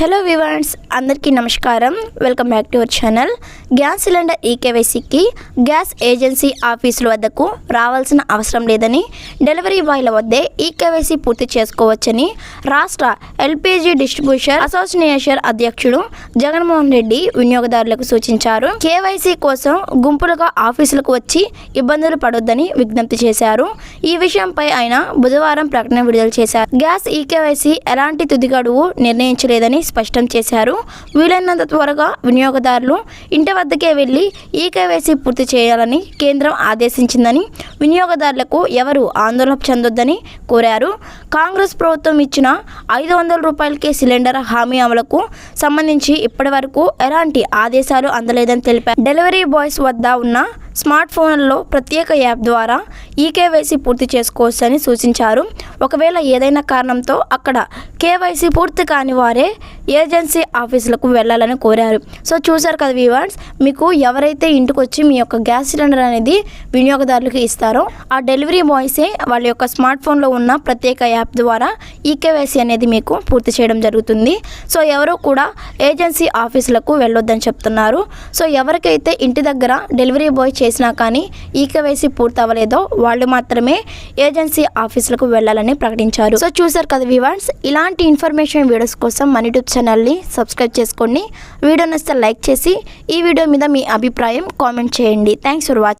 Hello viewers అందరికీ నమస్కారం. Welcome back to our channel gas cylinder ఈకేవైసీకి gas agency ఆఫీసుల వద్దకు రావాల్సిన అవసరం లేదని డెలివరీ బాయ్ల వద్దే ఈకేవైసీ పూర్తి చేసుకోవచ్చని రాష్ట్ర ఎల్పిజి డిస్ట్రిబ్యూషన్ అసోసియేషన్ అధ్యక్షుడు జగన్మోహన్ రెడ్డి వినియోగదారులకు సూచించారు. కేవైసీ కోసం గుంపులుగా ఆఫీసులకు వచ్చి ఇబ్బందులు పడొద్దని విజ్ఞప్తి చేశారు. ఈ విషయంపై ఆయన బుధవారం ప్రకటన విడుదల చేశారు. గ్యాస్ ఈకేవైసీ ఎలాంటి తుది గడువు నిర్ణయించలేదని స్పష్టం చేశారు. వీలైనంత త్వరగా వినియోగదారులు ఇంటి వద్దకే వెళ్ళి ఈ కేవైసీ పూర్తి చేయాలని కేంద్రం ఆదేశించిందని వినియోగదారులకు ఎవరు ఆందోళన చెందొద్దని కోరారు. కాంగ్రెస్ ప్రభుత్వం ఇచ్చిన ఐదు వందల రూపాయలకే సిలిండర్ హామీ అమలుకు సంబంధించి ఇప్పటి వరకు ఎలాంటి ఆదేశాలు అందలేదని తెలిపారు. డెలివరీ బాయ్స్ వద్ద ఉన్న స్మార్ట్ ఫోన్లలో ప్రత్యేక యాప్ ద్వారా ఈకేవైసీ పూర్తి చేసుకోవచ్చని సూచించారు. ఒకవేళ ఏదైనా కారణంతో అక్కడ కేవైసీ పూర్తి కాని వారే ఏజెన్సీ ఆఫీసులకు వెళ్ళాలని కోరారు. సో చూసారు కదా వివాన్స్ మీకు ఎవరైతే ఇంటికి వచ్చి మీ యొక్క గ్యాస్ సిలిండర్ అనేది వినియోగదారులకు ఇస్తారో ఆ డెలివరీ బాయ్సే వాళ్ళ యొక్క స్మార్ట్ ఫోన్లో ఉన్న ప్రత్యేక యాప్ ద్వారా ఈకేవైసీ అనేది మీకు పూర్తి చేయడం జరుగుతుంది. సో ఎవరు కూడా ఏజెన్సీ ఆఫీసులకు వెళ్ళొద్దని చెప్తున్నారు. సో ఎవరికైతే ఇంటి దగ్గర డెలివరీ బాయ్ చేసినా కానీ ఈకేవైసీ పూర్తి అవ్వలేదో వాళ్ళు మాత్రమే ఏజెన్సీ ఆఫీసులకు వెళ్ళాలని ప్రకటించారు. సో చూసారు కదా వివాన్స్ ఇలాంటి ఇన్ఫర్మేషన్ వీడియోస్ కోసం మన యూట్యూబ్ ఛానల్ని సబ్స్క్రైబ్ చేసుకోండి వీడియో నచ్చితే లైక్ చేసి ఈ వీడియో మీద మీ అభిప్రాయం కామెంట్ చేయండి. Thanks for watching